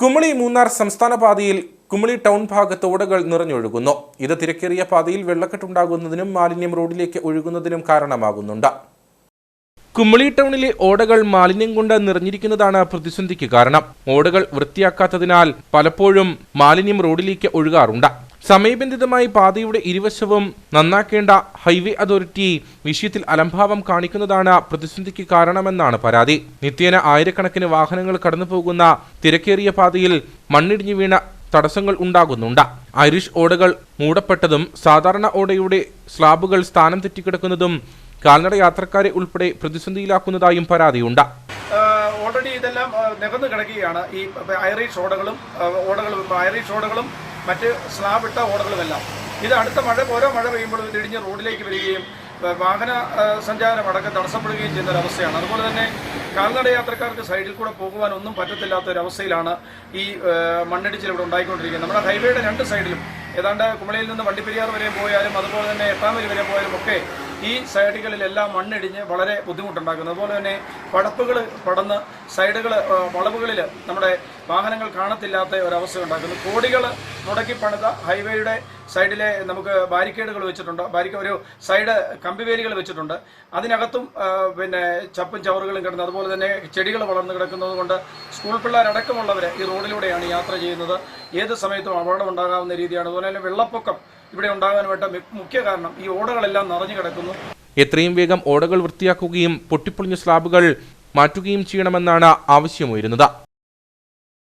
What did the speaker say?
കുമളി മൂന്നാർ സംസ്ഥാന പാതയിൽ കുമളി ടൗൺ ഭാഗത്ത് ഓടകൾ നിറഞ്ഞൊഴുകുന്നു. ഇത് തിരക്കേറിയ പാതയിൽ വെള്ളക്കെട്ടുണ്ടാകുന്നതിനും മാലിന്യം റോഡിലേക്ക് ഒഴുകുന്നതിനും കാരണമാകുന്നുണ്ട്. കുമളി ടൗണിലെ ഓടകൾ മാലിന്യം കൊണ്ട് നിറഞ്ഞിരിക്കുന്നതാണ് പ്രതിസന്ധിക്ക് കാരണം. ഓടകൾ വൃത്തിയാക്കാത്തതിനാൽ പലപ്പോഴും മാലിന്യം റോഡിലേക്ക് ഒഴുകാറുണ്ട്. സമയബന്ധിതമായി പാതയുടെ ഇരുവശവും നന്നാക്കേണ്ട ഹൈവേ അതോറിറ്റി വിഷയത്തിൽ അലംഭാവം കാണിക്കുന്നതാണ് പ്രതിസന്ധിക്ക് കാരണമെന്നാണ് പരാതി. നിത്യേന ആയിരക്കണക്കിന് വാഹനങ്ങൾ കടന്നുപോകുന്ന തിരക്കേറിയ പാതയിൽ മണ്ണിടിഞ്ഞു വീണ തടസ്സങ്ങൾ ഉണ്ടാകുന്നുണ്ട്. ഐറിഷ് ഓടകൾ മൂടപ്പെട്ടതും സാധാരണ ഓടയുടെ സ്ലാബുകൾ സ്ഥാനം തെറ്റിക്കിടക്കുന്നതും കാൽനട യാത്രക്കാരെ ഉൾപ്പെടെ പ്രതിസന്ധിയിലാക്കുന്നതായും പരാതിയുണ്ട്. ഓൾറെഡി ഇതെല്ലാം നികന്നു കിടക്കുകയാണ്. ഈ ഐറിഷ് ഓടകളും ഓടകളും ഐറിഷ് ഓടകളും മറ്റ് സ്ലാബ് ഇട്ട ഓടകളുമെല്ലാം ഇത് അടുത്ത മഴ ഓരോ മഴ പെയ്യുമ്പോഴും ഇടിഞ്ഞ് റോഡിലേക്ക് വരികയും വാഹന സഞ്ചാരം അടക്കം തടസ്സപ്പെടുകയും ചെയ്യുന്ന ഒരവസ്ഥയാണ്. അതുപോലെ തന്നെ കാൽനട യാത്രക്കാർക്ക് സൈഡിൽ കൂടെ പോകുവാൻ ഒന്നും പറ്റത്തില്ലാത്ത ഒരവസ്ഥയിലാണ് ഈ മണ്ണിടിച്ചിൽ ഇവിടെ ഉണ്ടായിക്കൊണ്ടിരിക്കുന്നത്. നമ്മുടെ ഹൈവേയുടെ രണ്ട് സൈഡിലും ഏതാണ്ട് കുമളിയിൽ നിന്ന് വണ്ടിപ്പെരിയാർ വരെ പോയാലും അതുപോലെ തന്നെ എട്ടാമരി വരെ പോയാലും ഒക്കെ ഈ സൈഡുകളിലെല്ലാം മണ്ണിടിഞ്ഞ് വളരെ ബുദ്ധിമുട്ടുണ്ടാക്കുന്നു. അതുപോലെ തന്നെ പടപ്പുകൾ പടന്ന് സൈഡുകൾ വളവുകളിൽ നമ്മുടെ വാഹനങ്ങൾ കാണത്തില്ലാത്ത ഒരവസ്ഥ ഉണ്ടാക്കുന്നു. കോടികൾ മുടക്കി പണിത ഹൈവേയുടെ സൈഡിലെ നമുക്ക് ബാരിക്കേഡുകൾ വെച്ചിട്ടുണ്ട്. ബാരിക്ക ഒരു സൈഡ് കമ്പിവേലികൾ വെച്ചിട്ടുണ്ട്. അതിനകത്തും പിന്നെ ചപ്പും ചവറുകളും കിടന്ന് അതുപോലെ തന്നെ ചെടികൾ വളർന്നു കിടക്കുന്നത് കൊണ്ട് സ്കൂൾ പിള്ളേരടക്കമുള്ളവർ ഈ റോഡിലൂടെയാണ് യാത്ര ചെയ്യുന്നത്. ഏത് സമയത്തും അപകടം ഉണ്ടാകാവുന്ന രീതിയാണ്. അതുപോലെ തന്നെ വെള്ളപ്പൊക്കം ഇവിടെ ഉണ്ടാകാനുമായിട്ട് മുഖ്യ കാരണം ഈ ഓടകളെല്ലാം നിറഞ്ഞു കിടക്കുന്നു. എത്രയും വേഗം ഓടകൾ വൃത്തിയാക്കുകയും പൊട്ടിപ്പൊളിഞ്ഞ സ്ലാബുകൾ മാറ്റുകയും ചെയ്യണമെന്നാണ് ആവശ്യമുയരുന്നത്